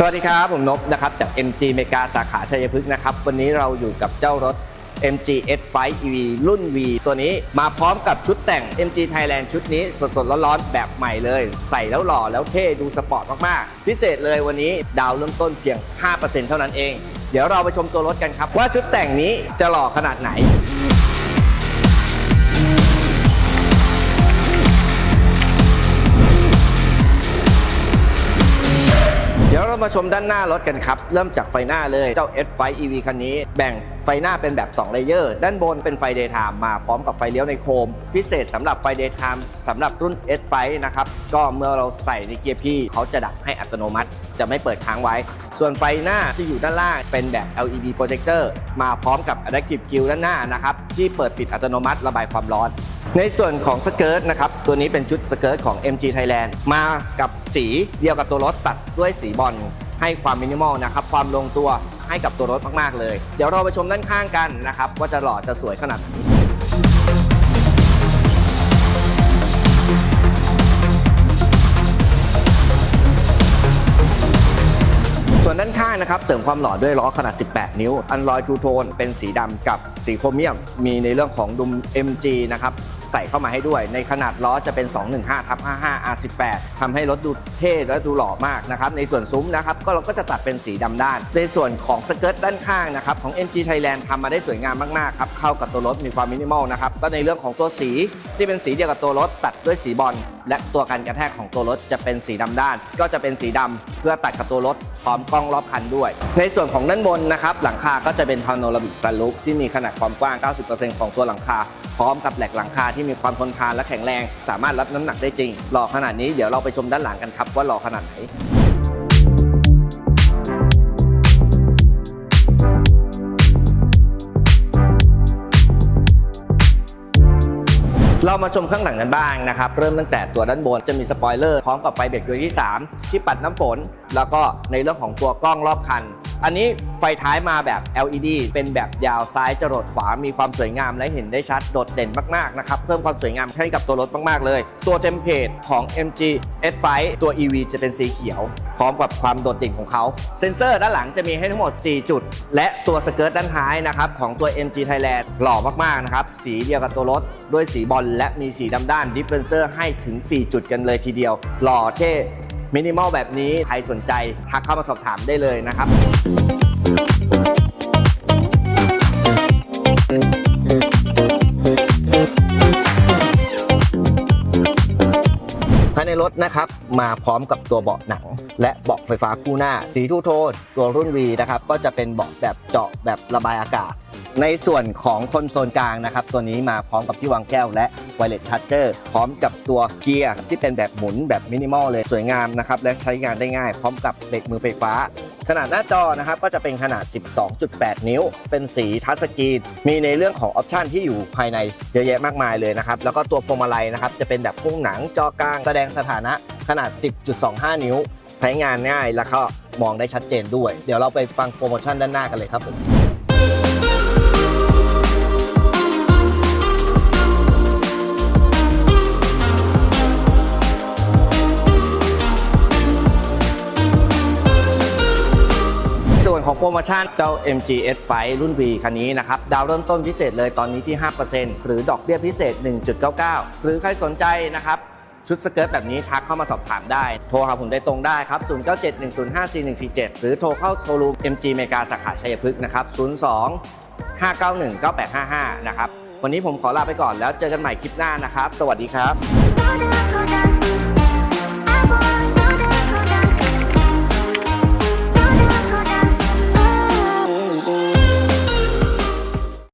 สวัสดีครับ ผมนบนะครับจาก MG เมกาสาขาชัยพฤกษ์นะครับ วันนี้เราอยู่กับเจ้ารถ MG S5 EV รุ่น V ตัวนี้มาพร้อมกับชุดแต่ง MG Thailand ชุดนี้สดๆร้อนๆแบบใหม่เลย ใส่แล้วหล่อแล้วเท่ดูสปอร์ตมากๆ พิเศษเลยวันนี้ดาวเริ่มต้นเพียง 5%เท่านั้นเอง เดี๋ยวเราไปชมตัวรถกันครับ ว่าชุดแต่งนี้จะหล่อขนาดไหน มาชมด้านหน้ารถกันครับ เริ่มจากไฟหน้าเลย เจ้า S5 EV คันนี้ แบ่งไฟหน้าเป็นแบบ 2 เลเยอร์ ด้านบนเป็นไฟ Daytime มาพร้อมกับไฟเลี้ยวในโคม พิเศษสำหรับไฟ Daytime สำหรับรุ่น S5 นะครับ ก็เมื่อเราใส่ในเกียร์ P เขาจะดับให้อัตโนมัติ จะไม่เปิดค้างไว้ ส่วนไฟหน้าที่อยู่ด้านล่างเป็นแบบ LED projector มาพร้อมกับ Adaptive grill ด้านหน้านะครับที่เปิดปิดอัตโนมัติระบายความร้อน ในส่วนของสเกิร์ตนะครับ ตัวนี้เป็นชุดสเกิร์ตของ MG Thailand มากับสีเดียวกับตัวรถตัดด้วยสีบอลให้ความมินิมอลนะครับ ความลงตัวให้กับตัวรถมาก ๆ เลย เดี๋ยวเราไปชมด้านข้างกันนะครับ ว่าจะหล่อจะสวยขนาดไหน ด้านข้างนะครับเสริมความหล่อด้วยล้อขนาด 18 นิ้ว อันลอยทูโทนเป็นสีดำกับสีโครเมียม มีในเรื่องของดุม MG นะครับใส่เข้ามาให้ด้วย ในขนาดล้อจะเป็น 215ทับ55 R18 ทำให้รถดูเท่และดูหล่อมากนะครับ ในส่วนซุ้มนะครับก็เราก็จะตัดเป็นสีดำด้าน ในส่วนของสเกิร์ตด้านข้างนะครับของ MG Thailand ทำมาได้สวยงามมากๆครับเข้ากับตัวรถมีความมินิมอลนะครับก็ในเรื่องของตัวสีที่เป็นสีเดียวกับตัวรถตัดด้วยสีบอลและตัวกันกระแทกของตัวรถจะเป็นสีดำด้าน ก็จะเป็นสีดำเพื่อตัดกับตัวรถพร้อมกล้องรอบคันด้วย ในส่วนของด้านบนนะครับหลังคาก็จะเป็นพาโนรามิกซันลูปที่มีขนาดความกว้าง 90%ของตัวหลังคา พร้อมกับแหลกหลังคาที่มีความทนทานและแข็งแรง สามารถรับน้ำหนักได้จริง หล่อขนาดนี้เดี๋ยวเราไปชมด้านหลังกันครับว่าหล่อขนาดไหนเรามาชมข้างหลังกันบ้างนะครับ เริ่มตั้งแต่ตัวด้านบนจะมีสปอยเลอร์พร้อมกับไฟเบรกดวที่ 3 ที่ปัดน้ำฝน แล้วก็ในเรื่องของตัวกล้องรอบคัน อันนี้ไฟท้ายมาแบบ LED เป็นแบบยาวซ้ายจรดขวา มีความสวยงามและเห็นได้ชัดโดดเด่นมากๆนะครับ เพิ่มความสวยงามให้กับตัวรถมากๆเลย ตัวเทมเพลตของ MG S5 ตัว EV จะเป็นสีเขียว พร้อมกับความโดดเด่นของเขา เซ็นเซอร์ด้านหลังจะมีให้ทั้งหมด 4 จุด และตัวสเกิร์ตด้านท้ายนะครับของตัว MG Thailand หล่อมากๆนะครับ สีเดียวกับตัวรถด้วยสีบอลและมีสีดำด้านดิฟเฟนเซอร์ให้ถึง 4 จุดกันเลยทีเดียว หล่อเท่ มินิมอลแบบนี้ใครสนใจทักเข้ามาสอบถามได้เลยนะครับภายในรถนะครับ มาพร้อมกับตัวเบาะหนัง และเบาะไฟฟ้าคู่หน้า สีทูโทน ตัวรุ่น V นะครับ ก็จะเป็นเบาะแบบเจาะแบบระบายอากาศ ในส่วนของคอนโซลกลางนะครับ ตัวนี้มาพร้อมกับที่วางแก้วและไวเลสชาร์เจอร์พร้อมกับตัวเกียร์ที่เป็นแบบหมุนแบบมินิมอลเลยสวยงามนะครับและใช้งานได้ง่ายพร้อมกับเบรกมือไฟฟ้า ขนาดหน้าจอนะครับก็จะเป็นขนาด 12.8 นิ้ว เป็นสีทัชสกรีนมีในเรื่องของออปชันที่อยู่ภายในเยอะแยะมากมายเลยนะครับแล้วก็ตัวพวงมาลัยนะครับจะเป็นแบบพุ่งหนังจอกลางแสดงสถานะขนาด 10.25 นิ้ว ใช้งานง่ายแล้วก็มองได้ชัดเจนด้วย เดี๋ยวเราไปฟังโปรโมชั่นด้านหน้ากันเลยครับผม โปรโมชั่นเจ้า MG S5 รุ่น V คันนี้นะครับ ดาวเริ่มต้นพิเศษเลยตอนนี้ที่ 5%หรือดอกเบี้ยพิเศษ 1.99 หรือใครสนใจนะครับชุดสเกิร์ตแบบนี้ทักเข้ามาสอบถามได้ โทรหาผมได้ตรงได้ครับ 0971054147 หรือโทรเข้าโชว์รูม MG เมกาสาขาชัยพฤกษ์นะครับ 02 591 9855 นะครับ วันนี้ผมขอลาไปก่อนแล้วเจอกันใหม่คลิปหน้านะครับ สวัสดีครับ